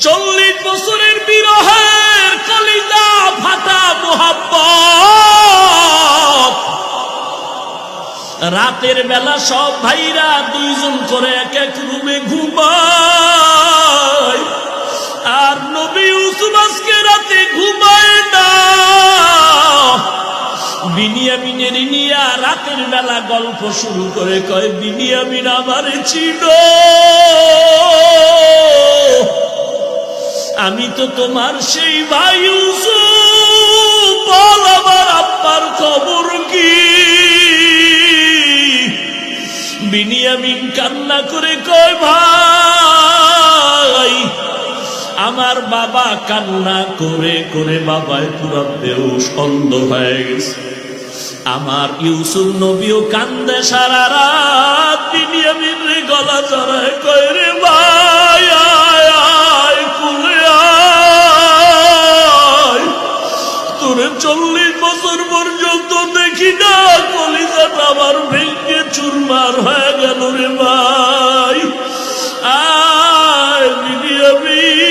চল্লিশ বছরের বিরহের কলিজা ভাতা মোহাব্বত। রাতের বেলা সব ভাইরা দুইজন করে এক এক রুমে ঘুমায়। আর নবী ইউসুফ রাতে ঘুমায় না। বিনিয়ামিনের নিয়া রাতের বেলা গল্প শুরু করে কয়, বিনিয়ামিন আমার ছিল আমি তো তোমার সেই ইউসুফ বল আমার আব্বার খবর কি? বিনিয়ামিন কান্না করে কয়, ভাই, আমার বাবা কান্না করে করে বাবায় পুরা বেউস অন্ধ হয়ে গেছে। আমার ইউসুফ নবীও কান্দে সারা রাত, বিনিয়ামিন রে গলা জড়ায় কয়, রে ভাই চল্লিশ বছর পর্যন্ত দেখি না, কলিজাটা আমার ভেঙে চুরমার হয়ে গেল রে ভাই। বিনিয়ামিন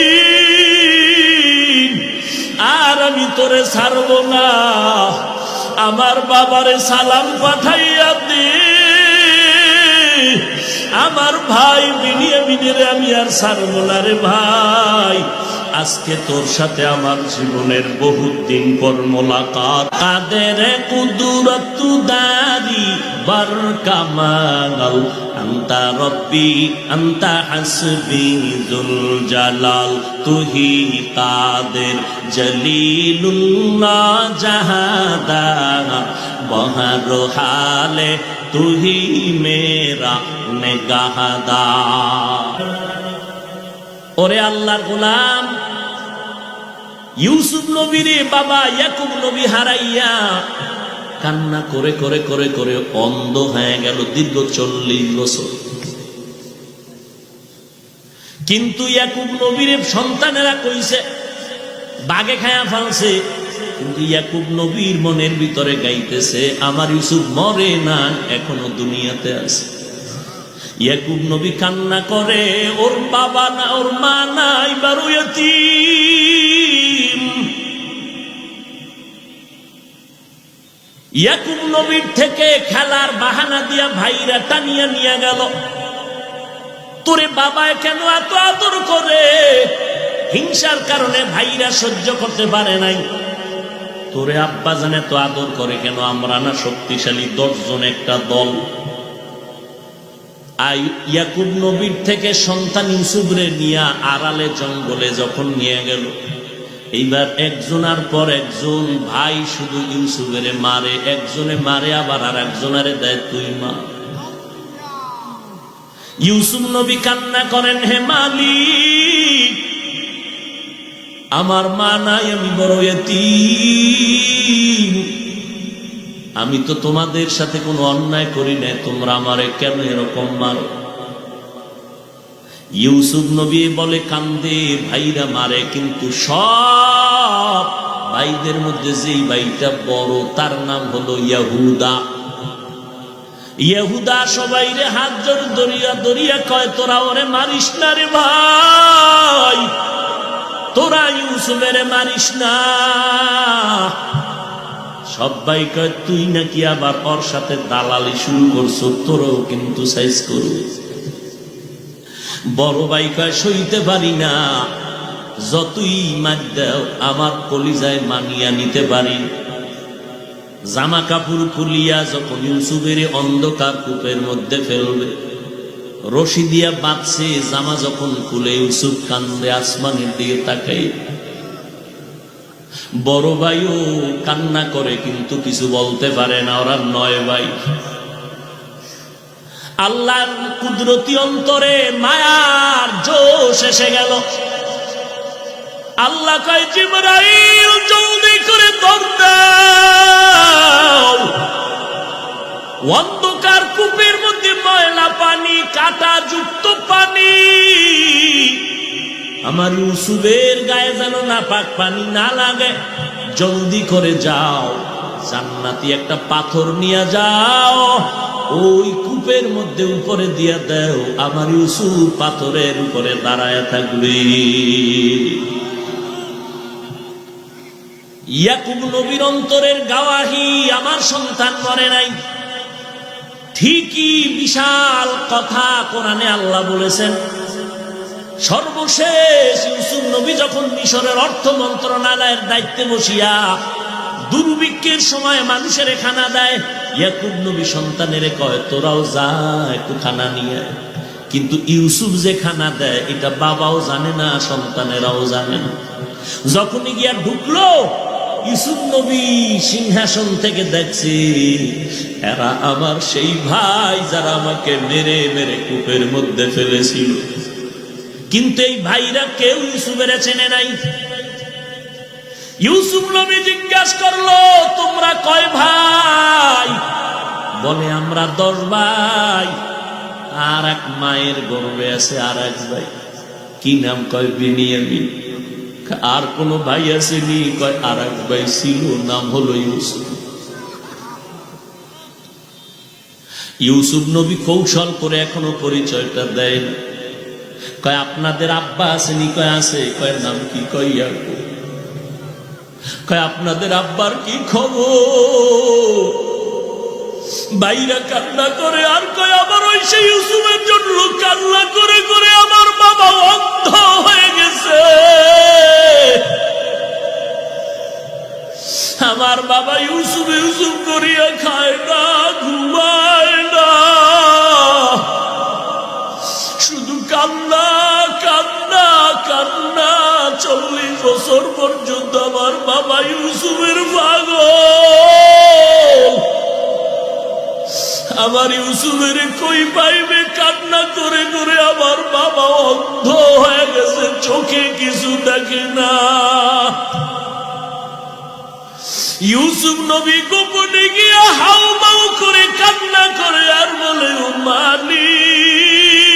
আর আমি তোরে ছাড়বো না। আমার বাবারে সালাম পাঠাইয়া দে। আমার ভাই বিনিয়ামিনের আমি আর ছাড়বো না রে ভাই। আজকে তোর সাথে আমার জীবনের বহুত দিন পর মোলাকাত কাদের কুদুরত দারি বার কামাল আন্তা রব্বি, আন্তা হাসবি দুল জালাল তুহি কাদের জলিলুল্লাহ জাহাদা বহর হালে তুহি মেরা নেগাহাদা। ওরে আল্লাহর গোলাম ইউসুফ নবীরে বাবা ইয়াকুব নবী হারাইয়া কান্না করে করে করে করে অন্ধ হয়ে গেল দীর্ঘ চল্লিশ বছর। কিন্তু ইয়াকুব নবীর সন্তানেরা কইছে, বাগে খায়া ফালছে। কিন্তু ইয়াকুব নবীর মনের ভিতরে গাইতেছে, আমার ইউসুফ মরে না, এখনও দুনিয়াতে আছে। ইয়াকুব নবী কান্না করে, ওর বাবা না, ওর মা নাই বারো ইয়াকুব নবীর থেকে খেলার বাহানা দিয়া ভাইরা টানিয়া নিয়ে গেল। তোরে বাবায় কেন এত আদর করে? হিংসার কারণে ভাইরা সহ্য করতে পারে নাই। তোরে আব্বা জানে তো আদর করে কেন? আমরা না শক্তিশালী দশজন একটা দল। ইয়াকুব নবীর থেকে সন্তান ইউসুফরে নিয়ে আড়ালে জঙ্গলে যখন নিয়ে গেল। এইবার একজনার পর একজন, ভাই শুধু ইউসুফের মারে, একজনে মারে, আবার আর একজনারে দেয় তুই মা। ইউসুফ নবী কান্না করেন, হে মালিক, আমার মা নাই, আমি বড় এতি আমি তো তোমাদের সাথে কোনো অন্যায় করি না তোমরা আমারে কেন এরকম মারো? ইউসুফ নবী বলে কান্দে, ভাইরা মারে, কিন্তু সব ভাইদের মধ্যে যেই ভাইটা বড়, তার নাম হলো ইয়াহুদা। ইহুদা সবাই রে হাত জোর দরিয়া দরিয়া কয়, তোরা ওরে মারিস না রে ভাই? তোরা ইউসুফের মারিস না? সবাই কয়, তুই নাকি আবার ওর সাথে দালালি শুরু করছ? তোরও কিন্তু সাইজ করবে। বড় ভাই কয় সইতে পারি না। যতই মার দাও, আমার কলিজায় মানিয়া নিতে পারি। জামা কাপড় খুলিয়া যখন ইউসুফের অন্ধকার কূপের মধ্যে ফেলবে, রশি দিয়া বাঁধছে, জামা যখন খুলে ইউসুফ কান্দে আসমানের দিকে তাকাই বড় ভাইও কান্না করে, কিন্তু কিছু বলতে পারে না। ওরা নয় ভাই। আল্লাহর কুদরতি অন্তরে মায়ার জোশ এসে গেল। আল্লাহ কয়, জিবরাইল, জলদি করে দাও। অন্ধকার কূপের মধ্যে ময়লা পানি, কাটা যুক্ত পানি। আমার ইউসুফের গায়ে যেন না পাক পানি না লাগে। জলদি করে যাও। জান্নাতি একটা পাথর নিয়ে যাও। ওই কূপের মধ্যে উপরে দিয়া দেও, আমার ইউসুফ পাথরের উপরে দাঁড়ায় থাকবে। ইয়াকুব নবীর অন্তরের গাওয়াহি আমার সন্তান মরে নাই। ঠিকই বিশাল কথা কোরআনে আল্লাহ বলেছেন। সর্বশেষ ইউসুফ নবী যখন মিশরের অর্থ মন্ত্রণালয়ের দায়িত্বে বসিয়া দুর্ভিক্ষের সময় মানুষের খানা দেয়। ইয়াকুব নবী সন্তানের কয়, তোরাও যা, একটু খানা নিয়ে কিন্তু ইউসুফ যে খানা দেয়, এটা বাবাও জানে না, সন্তানেরাও জানে না। যখনই গিয়া ঢুকলো, ইউসুফ নবী সিংহাসন থেকে দেখছি, এরা আমার সেই ভাই যারা আমাকে মেরে মেরে কূপের মধ্যে ফেলেছিল। কিন্তু এই ভাইরা কেউ ইউসুফের চেনে নাই। ইউসুফ নবী জিজ্ঞাসা করল, তোমরা কয় ভাই? বলে, আমরা দশ ভাই। আর এক মায়ের গর্বে আছে আর এক ভাই। কি নাম কয়? বিনিয়ামিন। আর কোন ভাই আসেনি, কয়, আর এক ভাই ছিল, নাম হলো ইউসুফ। ইউসুফ নবী কৌশল করে এখনও পরিচয়টা দেয় না। কয়, আপনাদের আব্বা আসেনি, কয়, আছে। কয়, নাম কি কয় ইয়াকুব? আপনাদের আব্বার কি খবর? বাইরা কান্না করে আর কয়, আবার ওই সেই ইউসুফের জন্য কান্না করে করে আমার বাবা অন্ধ হয়ে গেছে। আমার বাবা ইউসুফ ইউসুফ করিয়া খায় না ঘুমায় বছর পর্যন্ত আমার বাবা ইউসুফের পাগল। আমার ইউসুফের কই পাইবে? কান্না করে করে আমার বাবা অন্ধ হয়ে গেছে, চোখে কিছু দেখে না। ইউসুফ নবী গোপনে গিয়া হাউ মাউ করে কান্না করে আর বলে মালিক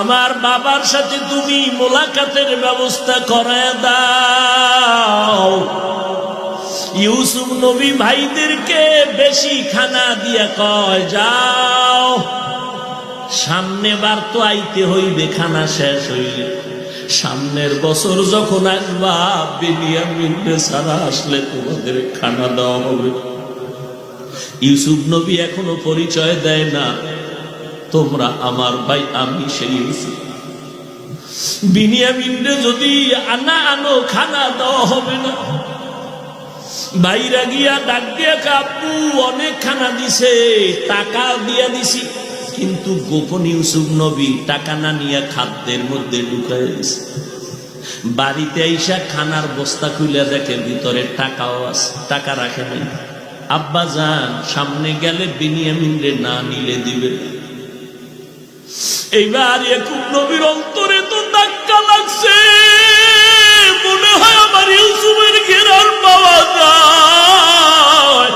আমার বাবার সাথে তুমি মোলাকাতের ব্যবস্থা করে দাও। ইউসুফ নবী ভাইদেরকে বেশি খানা দিয়া কয়, যাও সামনে বার তো আইতে হইবে, খানা শেষ হইলে। সামনের বছর যখন আসবা বেনিয়ামিনরে সারা আসলে তোমাদের খানা দেওয়া হবে। ইউসুফ নবী এখনও পরিচয় দেয় না। তোমরা আমার ভাই আমি সেই ইউসুফ। বিনিয়ামিনরে যদি আনা আনো খানা দেওয়া হবে না। বাইরা গিয়া ডাক দিয়া কাপু অনেক খানা দিছে, টাকা দিয়া দিছি। কিন্তু গোপন ইউসুফ নবী টাকা না নিয়ে খাদ্যের মধ্যে ঢুকাই দিছে বাড়িতে আইসা খানার বস্তা খুলে দেখে ভিতরে টাকাও আছে, টাকা রাখে নাই। আব্বা যান, সামনে গেলে বিনিয়ামিনরে না নিলে দিবে। এইবার একুব নবীর অন্তরে তো ধাক্কা লাগছে। মনে হয় আমার ইউসুফের ঘেরার পাওয়া যায়।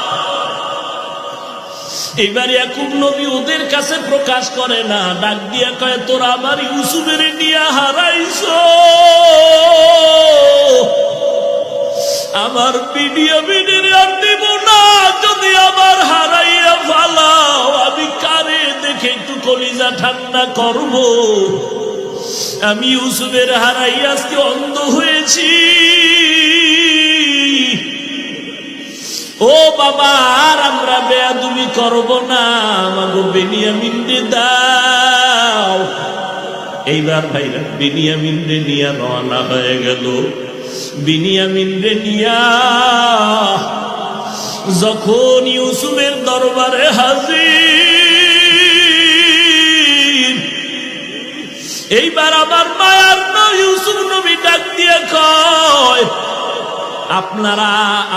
এবার ইয়াকুব নবী ওদের কাছে প্রকাশ করে না। ডাক দিয়া কয়, তোরা আমার ইউসুফের নিয়ে হারাইছ। আমার বিনিয়ামিনের আর দেব না। যদি আমার হারাইয়া ফালাও আমি কারে দেখে একটু কলিজা ঠান্ডা করব। আমি ইউসুফের হারাই আজকে অন্ধ হয়েছি। ও বাবা, আর আমরা বেয়াদুমি করব না আমাকে বেনিয়ামিন রে দাও। এইবার ভাইরা বিনিয়ামিন রে নিয়া রওনা হয়ে গেল। বিনিয়ামিন রে নিয়া যখন ইউসুফের দরবারে হাজির, এইবার আমার মায়ার নাম ইউসুফ নবী ডাক দিয়ে কয়, আপনারা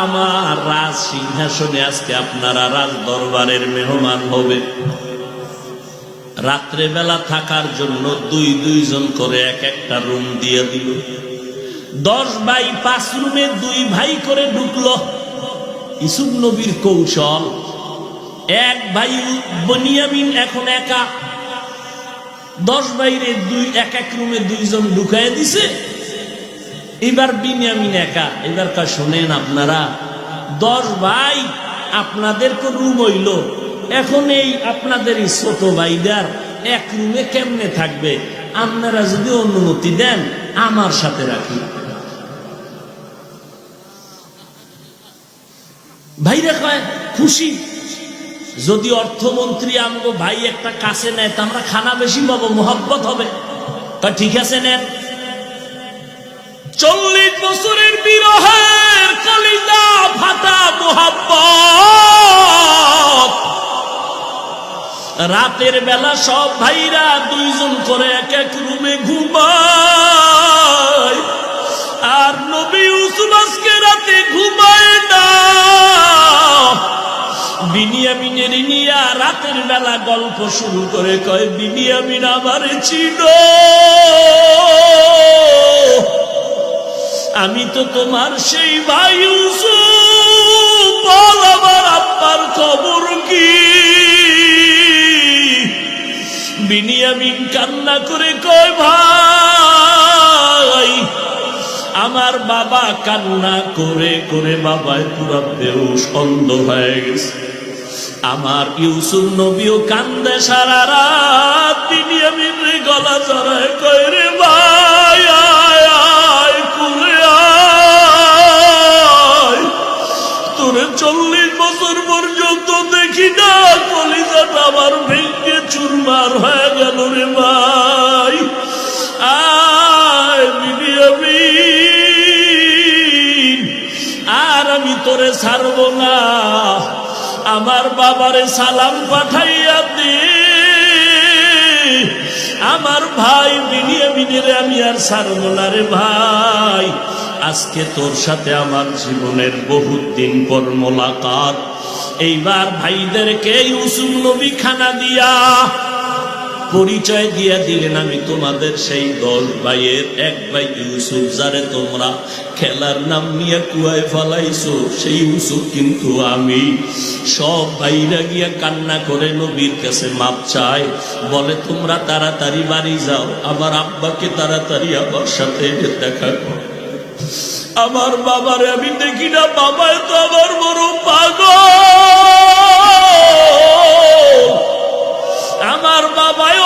আমার রাজ সিংহাসনে, আজকে আপনারা রাজ দরবারের মেহমান হবে। রাত্রে বেলা থাকার জন্য দুই দুইজন করে এক একটা রুম দিয়ে দিল। দশ বাই পাঁচ রুমে দুই ভাই করে ঢুকলো। ইসুফ নবীর কৌশল। এক ভাই বনিয়ামিন এখন একা। দশ বাইরে দুই, এক এক রুমে দুইজন ঢুকাই দিছে। এবার বিনিয়ামিন একা। এবার কা শোনেন আপনারা, দশ ভাই আপনাদেরকে রুম হইল। এখন এই আপনাদের এই ছোট ভাইদার এক রুমে কেমনে থাকবে? আপনারা যদি অনুমতি দেন, আমার সাথে রাখি। ভাইরা কয়, খুশি। যদি অর্থমন্ত্রী আমগো ভাই একটা কাছে নেয়, তা আমরা খানা বেশি পাবো, মোহব্বত হবে। তা ঠিক আছে নেন। চল্লিশ বছরের বিরহের কলিজা ফাটা মোহাব্বত। রাতের বেলা সব ভাইরা দুইজন করে এক এক রুমে ঘুমায়। আর নবী আজকে রাতে ঘুমায়। বিনিয়ামিনের নিয়া রাতের বেলা গল্প শুরু করে কয়, বিনিয়ামিন আমার ছিল আমি তো তোমার সেই ইউসুফ, বল আমার আব্বার খবর কি? বিনিয়ামিন কান্না করে কয়, ভাই, আমার বাবা কান্না করে করে বাবায় পুরা বেউস অন্ধ হয়ে গেছে। আমার ইউসুফ নবীও কান্দে সারা রাত। বিনিয়ামিন রে গলা জড়ায় কয় রে ভাই, আয় আয় কুলে তোরে চল্লিশ বছর পর্যন্ত দেখি না, কলিজাটা আমার ভেঙে চুরমার হয়ে গেল রে ভাই। আয় বিনিয়ামিন আর আমি তোরে ছাড়ব না। আমার বাবারে সালাম পাঠাইয়া দি। আমার ভাই বিনিয়ামিনের আমি আর না রে ভাই। আজকে তোর সাথে আমার জীবনের বহুত দিন পর মোলাকাত। এইবার ভাইদেরকে ইউসুফ নবী খানা দিয়া পরিচয় দিয়া দিলেন আমি তোমাদের সেই দশ ভাইয়ের এক ভাই ইউসুফ, যারে তোমরা খেলার নাম নিয়ে কুয়ায় ফলাইছো, সেই ইউসুফ কিন্তু আমি। সব ভাইরা গিয়া কান্না করে নবীর কাছে মাপ চায়, বলে, তোমরা তাড়াতাড়ি বাড়ি যাও, আমার আব্বাকে তাড়াতাড়ি আমার সাথে দেখা করো। আমার বাবারে আমি দেখি না বাবায় তো আমার বড় পাগল। আমার বাবাই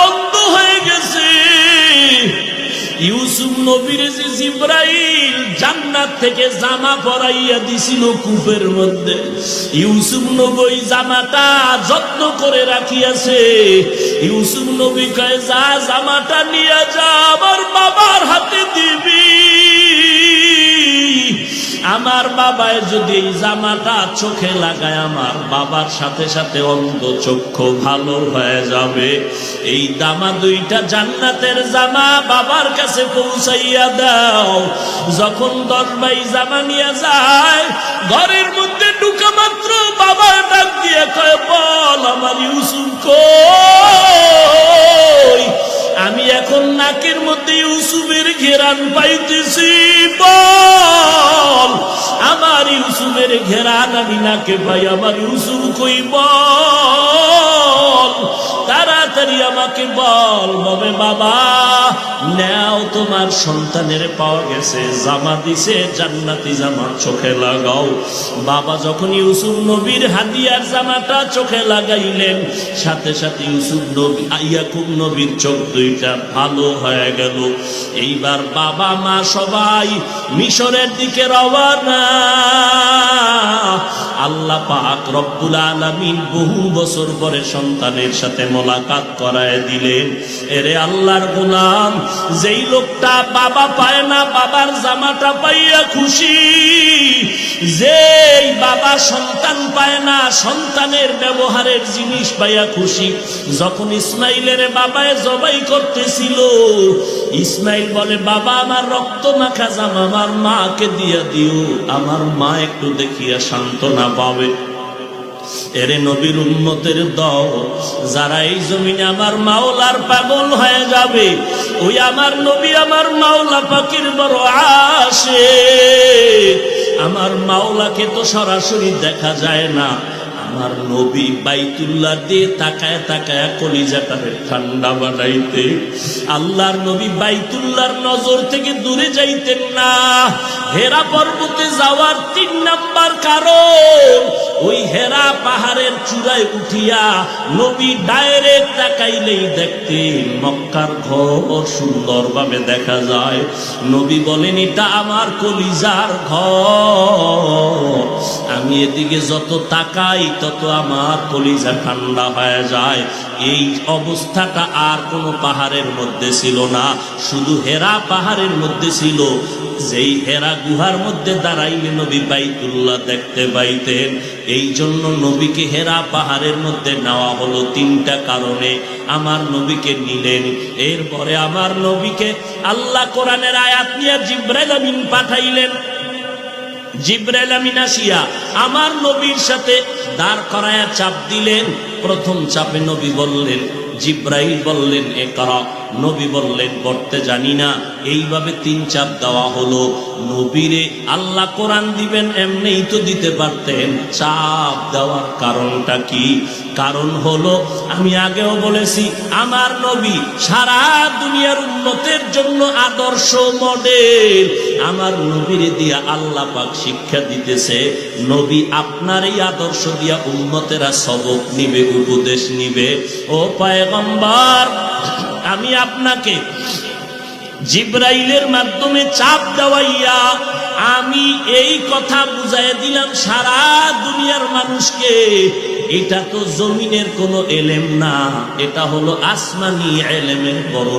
ইউসুফ নবীর যে জিব্রাইল জান্নাত থেকে জামা পরাইয়া দিছিল কূপের মধ্যে। ইউসুফ নবী জামাটা যত্ন করে রাখিয়াছে। ইউসুফ নবী কয়, যা জামাটা নিয়ে যা, আমার বাবার হাতে দিবি। আমার বাবায় যদি জামাটা চোখে লাগায়, আমার বাবার সাথে সাথে অন্ধ চক্ষু ভালো হয়ে যাবে। এই দামা দুইটা জান্নাতের জামা বাবার কাছে পৌঁছাইয়া দাও। যখন দশ ভাই জামা নিয়ে যায়, ঘরের মধ্যে ঢুকা মাত্র বাবার ডাক দিয়ে কয়, বল আমার ইউসুফ কই? নাকের মধ্যে ইউসুফের ঘেরান পাইতেছি, বল। আমার ইউসুফের ঘেরান, আমি নাকে পাই, আমার ইউসুফ কই, বল। তাড়াতাড়ি আমাকে বল, ববে নেও তোমার সন্তানের পাওয়া গেছে, জামা দিছে, জান্নাতি জামা চোখে লাগাও। বাবা যখন ইউসুফ নবীর হাদিয়ার জামাটা চোখে লাগাইলেন, সাথে সাথে ইউসুফ নবী, ইয়াকুব নবীর চোখ দুইটা ভালো হয়ে গেল। এইবার বাবা, মা সবাই মিশরের দিকে রওয়ানা। আল্লাহ পাক রব্বুল আলামিন বহু বছর পরে সন্তানের সাথে মোলাকাত করায় দিলেন এরে আল্লাহর গোলাম, যেই লোকটা বাবা পায় না, বাবার জামাটা পাইয়া খুশি। যেই বাবা সন্তান পায় না, সন্তানের ব্যবহারের জিনিস পাইয়া খুশি। যখন ইসমাইলের বাবায় জবাই করতেছিল, ইসমাইল বলে, বাবা, আমার রক্ত মাখা জামা, আমার মাকে দিয়া দিও। আমার মা একটু দেখিয়া সান্ত্বনা পাবে। এরে নবীর উন্নতের দল, যারা এই জমিনে আমার মাওলার পাগল হয়ে যাবে, ওই আমার নবী আমার মাওলা পাখির বড় আসে আমার মাওলাকে তো সরাসরি দেখা যায় না, আমার নবী বাইতুল্লাহ দিয়ে তাকায় তাকায় কলিজাটারে ঠান্ডা বানাইতে আল্লাহর নবী বাইতুল্লাহর নজর থেকে দূরে যাইতেন না, হেরা পর্বতে যাওয়ার তিন নাম্বার কারণ ওই হেরা পাহাড়ের চূড়ায় উঠিয়া নবী ডাইরেক্ট তাকাইলেই দেখতে মক্কার ঘর সুন্দরভাবে দেখা যায়। নবী বলেন, এটা আমার কলিজার ঘর। আমি এদিকে যত তাকাই, তত আমার কলিজা ঠান্ডা হয়ে যায়। এই অবস্থাটা আর কোনো পাহাড়ের মধ্যে ছিল না। শুধু হেরা পাহাড়ের মধ্যে ছিল। যেই হেরা গুহার মধ্যে দাঁড়াইলে নবী বাইতুল্লাহ দেখতে পাইতেন। এই জন্য নবীকে হেরা পাহাড়ের মধ্যে নেওয়া হলো তিনটা কারণে। আমার নবীকে নিলেন, এরপরে আমার নবীকে আল্লাহ কোরআনের আয়াত নিয়ে জিব্রাইল আমিন পাঠাইলেন। জিব্রাইল আমিন আসিয়া আমার নবীর সাথে দাঁড় করায়া চাপ দিলেন। প্রথম চাপে নবী বললেন, জিব্রাইল বললেন, এ করা। নবী বললেন করতে জানি না। এইভাবে তিন চাপ দেওয়া হলো। নবীরে আল্লাহ কোরআন দিবেন, এমনিই তো দিতে পারতেন। চাপ দেওয়ার কারণটা কি? কারণ হলো, আমি আগেও বলেছি, আমার নবী সারা দুনিয়ার উন্নতের জন্য আদর্শ মডেল। আমার নবীরে দিয়া আল্লাহ পাক শিক্ষা দিতেছে, নবী আপনার এই আদর্শ দিয়া উন্নতেরা সবক নিবে, উপদেশ নিবে। ও পায়গম্বর, আমি আপনাকে জিব্রাইলের মাধ্যমে চাপ দেওয়াইয়া আমি এই কথা বুঝাই দিলাম, সারা দুনিয়ার মানুষকে, এটা তো জমিনের কোনো এলেম না, এটা হলো আসমানি এলেমের বড়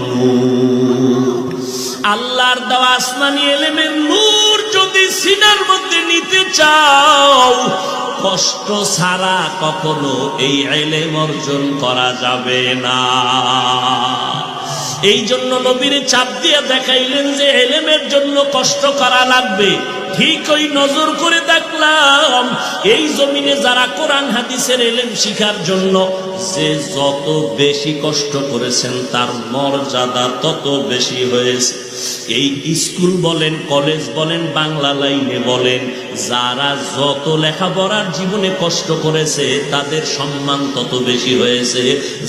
আল্লাহর দেওয়া আসমানি এলেমের নূর যদি সিনার মধ্যে নিতে চাও, কষ্ট ছাড়া কখনো এই এলেম অর্জন করা যাবে না। এই জন্য নবীর চাপ দিয়ে দেখাইলেন যে এলেমের জন্য কষ্ট করা লাগবে। ঠিক ওই নজর করে দেখলাম, এই জমিনে যারা কোরআন হাদিসের এলেম শিখার জন্য যে যত বেশি কষ্ট করেছেন, তার মর্যাদা তত বেশি হয়েছে। এই স্কুল বলেন, কলেজ বলেন, বাংলা লাইনে বলেন, যারা যত লেখাপড়ার জীবনে কষ্ট করেছে, তাদের সম্মান তত বেশি হয়েছে।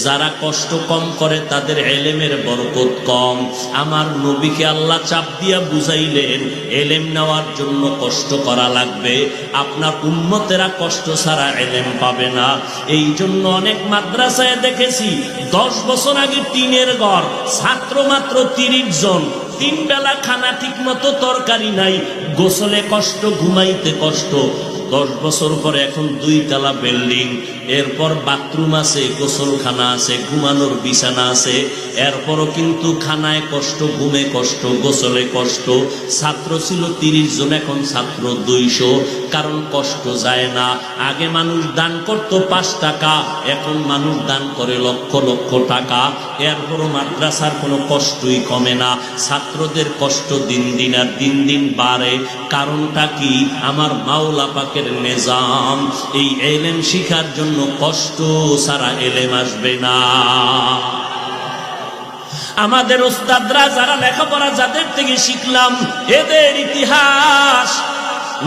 যারা কষ্ট কম করে, তাদের এলেমের বরকত কম। আমার নবীকে আল্লাহ চাপ দিয়া বুঝাইলেন, এলেম নেওয়ার জন্য কষ্ট করা লাগবে। আপনার উন্মতেরা কষ্ট ছাড়া এলেম পাবে না। এই জন্য অনেক মাদ্রাসায় দেখেছি, দশ বছর আগে টিনের ঘর, ছাত্র মাত্র তিরিশ জন। তিন বেলা খানা ঠিক মতো তরকারি নাই, গোসলে কষ্ট, ঘুমাইতে কষ্ট। দশ বছর পরে এখন দুই তালা বিল্ডিং, এরপর বাথরুম আছে, গোসলখানা আছে, ঘুমানোর বিছানা আছে, এরপরও কিন্তু খানায় কষ্ট, ঘুমে কষ্ট, গোসলে কষ্ট। ছাত্র ছিল তিরিশ জন, এখন ছাত্র দুইশো। কারণ কষ্ট যায় না। আগে মানুষ দান করত পাঁচ টাকা, এখন মানুষ দান করে লক্ষ লক্ষ টাকা। এরপরও মাদ্রাসার কোনো কষ্টই কমে না। ছাত্রদের কষ্ট দিন দিন আর দিন দিন বাড়ে। কারণটা কি? আমার মাওলা পাকের নিজাম। এই এলেম শিখার জন্য কষ্ট সারা এলেম আসবে না। আমাদের ওস্তাদরা যারা লেখাপড়া যাদের থেকে শিখলাম, এদের ইতিহাস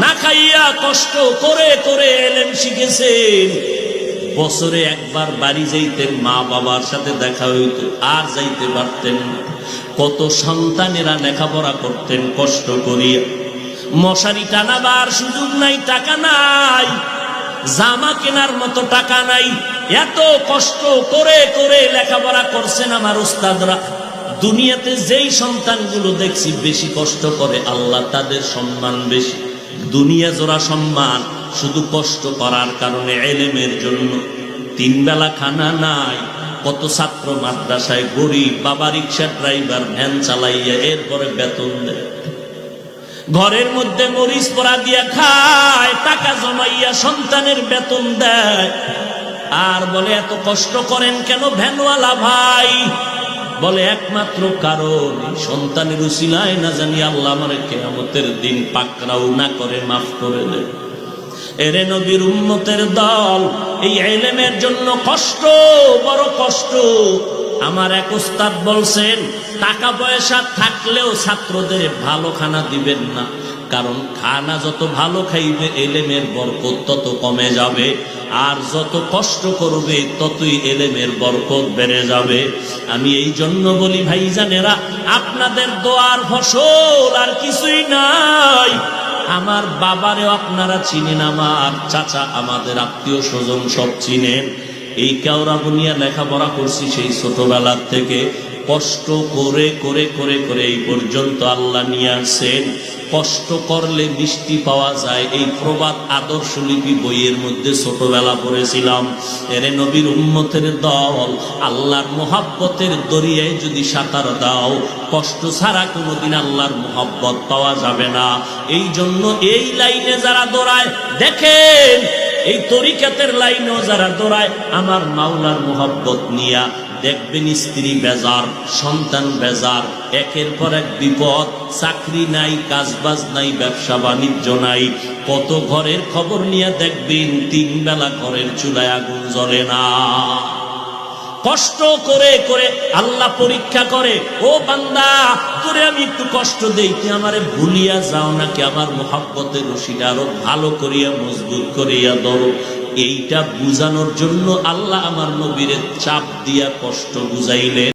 না খাইয়া কষ্ট করে করে এলেম শিখেছেন। বছরে একবার বাড়ি যাইতেন মা বাবার সাথে দেখা হইত, আর যাইতে পারতেন কত সন্তানেরা লেখাপড়া করতেন কষ্ট করিয়া। মশারি টানাবার সুযোগ নাই, টাকা নাই। জামা কেনার মতো টাকা নাই। এত কষ্ট করে করে লেখাপড়া করছেন আমার উস্তাদরা। দুনিয়াতে যেই সন্তানগুলো দেখছি, বেশি কষ্ট করে আল্লাহ তাদের সম্মান বেশি। দুনিয়া জোড়া সম্মান, শুধু কষ্ট করার কারণে এলেমের জন্য। তিন বেলা খানা নাই, কত ছাত্র মাদ্রাসায় গরিব, বাবা রিক্সা ড্রাইভার, ভ্যান চালাইয়া এরপরে বেতন দেয়। ঘরের মধ্যে মরিচ পরা দিয়া খায়, টাকা জমাইয়া সন্তানের বেতন দেয়। আর বলে, এত কষ্ট করেন কেন ভ্যানওয়ালা ভাই? বলে, একমাত্র কারণ সন্তানের উশিলায় না জানি আল্লাহ আমার কেয়ামতের দিন পাকড়াও না করে, মাফ করে দেয় এরে নবীর উন্নতের দল, এই এলেমের জন্য কষ্ট, বড় কষ্ট। আমার এক উস্তাদ বলছেন, টাকা পয়সা থাকলেও ছাত্রদের ভালো খানা দিবেন না। কারণ খানা যত ভালো খাইবে, এলেমের বরকত তত কমে যাবে। আর যত কষ্ট করবে, ততই এলেমের বরকত বেড়ে যাবে। আমি এই জন্য বলি, ভাইজানেরা, আপনাদের দোয়ার ফসল আর কিছুই নাই। আমার বাবারেও আপনারা চিনেন, আমার চাচা আমাদের আত্মীয় স্বজন সব চিনেন। এই কেওড়া বুনিয়া লেখাপড়া করছি সেই ছোটবেলার থেকে। কষ্ট করে করে করে করে এই পর্যন্ত আল্লাহ নিয়ে আসেন কষ্ট করলে মিষ্টি পাওয়া যায়। এই প্রবাদ আদর্শ লিপি বইয়ের মধ্যে ছোটবেলা পড়েছিলাম। এরে নবীর উন্মতের দল, আল্লাহর মোহাব্বতের দরিয়ায় যদি সাঁতার দাও, কষ্ট ছাড়া কোনোদিন আল্লাহর মোহাব্বত পাওয়া যাবে না। এই জন্য এই লাইনে যারা দৌড়ায়, দেখেন, এই তরিকাতের লাইনেও যারা দৌড়ায়, আমার মাওলার মোহাব্বত নিয়া দেখবেন স্ত্রী বেজার, সন্তান বেজার, একের পর এক বিপদ, চাকরি নাই, কাজবাজ নাই, ব্যবসা বাণিজ্য নাই। কত ঘরের খবর নিয়ে দেখবেন তিন বেলা ঘরের চুলায় আগুন জ্বলে না। কষ্ট করে করে আল্লাহ পরীক্ষা করে, ও বান্দা, তোরে আমি একটু কষ্ট দেই, তুই আমারে ভুলিয়া যাও নাকি? আমার মোহাব্বতের রশিটা আরও ভালো করিয়া, মজবুত করিয়া ধরো। এইটা বুঝানোর জন্য আল্লাহ আমার নবীরে চাপ দিয়া কষ্ট বুঝাইলেন।